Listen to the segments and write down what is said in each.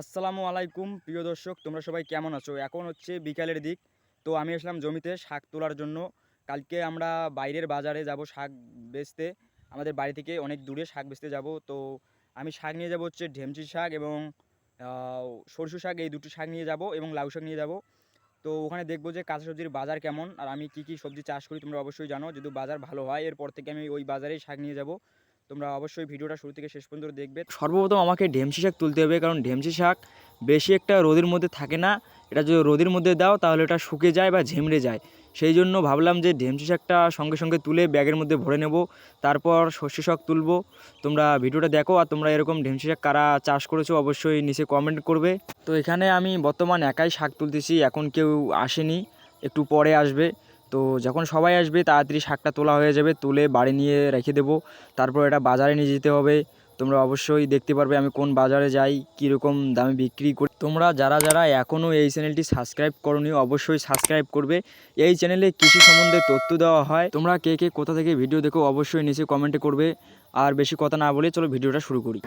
আসসালামু আলাইকুম, প্রিয় দর্শক, তোমরা সবাই কেমন আছো? এখন হচ্ছে বিকালের দিক। তো আমি আসলাম জমিতে শাক তোলার জন্য। কালকে আমরা বাইরের বাজারে যাব শাক বেচতে। আমাদের বাড়ি থেকে অনেক দূরে শাক বেচতে যাব। তো আমি শাক নিয়ে যাব হচ্ছে ঢেমচি শাক এবং সরষে শাক, এই দুটো শাক নিয়ে যাব এবং লাউ শাক নিয়ে যাব। তো ওখানে দেখব যে কাঁচা সবজির বাজার কেমন। আর আমি কি কি সবজি চাষ করি তোমরা অবশ্যই জানো। যদি বাজার ভালো হয়, এরপর থেকে আমি ওই বাজারেই শাক নিয়ে যাব। তোমরা অবশ্যই ভিডিওটা শুরু থেকে শেষ পর্যন্ত দেখবে। সর্বপ্রথম আমাকে ঢেমসি শাক তুলতে হবে, কারণ ঢেমসি শাক বেশি একটা রোদের মধ্যে থাকে না। এটা যদি রোদের মধ্যে দাও, তাহলে এটা শুকে যায় বা ঝেমড়ে যায়। সেই জন্য ভাবলাম যে ঢেমসি শাকটা সঙ্গে সঙ্গে তুলে ব্যাগের মধ্যে ভরে নেব। তারপর সর্ষে শাক তুলবো। তোমরা ভিডিওটা দেখো আর তোমরা এরকম ঢেমসি শাক কারা চাষ করেছ অবশ্যই নিচে কমেন্ট করবে। তো এখানে আমি বর্তমান একাই শাক তুলতেছি, এখন কেউ আসেনি, একটু পরে আসবে। তো যখন সবাই আসবে, তাড়াতাড়ি শাকটা তোলা হয়ে যাবে, তুলে বাড়ি নিয়ে রেখে দেবো। তারপর এটা বাজারে নিয়ে যেতে হবে। তোমরা অবশ্যই দেখতে পারবে আমি কোন বাজারে যাই, কীরকম দামে বিক্রি করি। তোমরা যারা যারা এখনও এই চ্যানেলটি সাবস্ক্রাইব করনি, অবশ্যই সাবস্ক্রাইব করবে। এই চ্যানেলে কৃষি সম্বন্ধে তথ্য দেওয়া হয়। তোমরা কে কে কোথা থেকে ভিডিও দেখো, অবশ্যই নিচে কমেন্টে করবে। আর বেশি কথা না বলে চলো ভিডিওটা শুরু করি।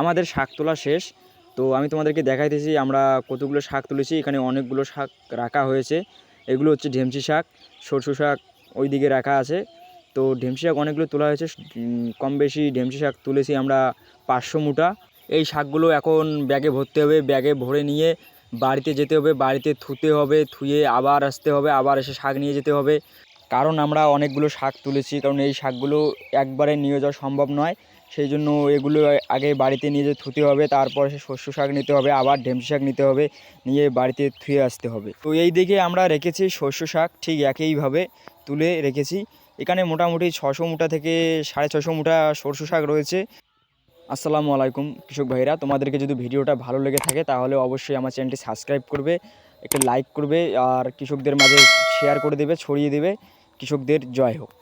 আমাদের শাক তোলা শেষ। তো আমি তোমাদেরকে দেখাইতেছি, আমরা কতগুলো শাক তুলেছি, এখানে অনেকগুলো শাক রাখা হয়েছে। এগুলো হচ্ছে ঢেমচি শাক, সরষে শাক ওই দিকে রাখা আছে। তো ঢেমচি শাক অনেকগুলো তোলা হয়েছে কম বেশি ঢেমচি শাক তুলেছি আমরা পাঁচশো মুঠা। এই শাকগুলো এখন ব্যাগে ভরতে হবে, ব্যাগে ভরে নিয়ে বাড়িতে যেতে হবে, বাড়িতে থুতে হবে, থুয়ে আবার আসতে হবে, আবার এসে শাক নিয়ে যেতে হবে। কারণ আমরা অনেকগুলো শাক তুলেছি, কারণ এই শাকগুলো একবারে নিয়ে যাওয়া সম্ভব নয়। সেই জন্য এগুলো আগে বাড়িতে নিয়ে যেয়ে থুতে হবে, তারপর সে শস্য শাক নিতে হবে, আবার ঢেমসি শাক নিতে হবে, নিয়ে বাড়িতে থুয়ে আসতে হবে। তো এই দিকে আমরা রেখেছি শস্য শাক, ঠিক একইভাবে তুলে রেখেছি। এখানে মোটামুটি ছশো মুঠা থেকে সাড়ে ছশো মুঠা সরষে শাক রয়েছে। আসসালামু আলাইকুম কৃষক ভাইরা, তোমাদেরকে যদি ভিডিওটা ভালো লেগে থাকে তাহলে অবশ্যই আমার চ্যানেলটি সাবস্ক্রাইব করবে, একটা লাইক করবে, আর কৃষকদের মাঝে শেয়ার করে দেবে, ছড়িয়ে দেবে। কৃষকদের জয় হোক।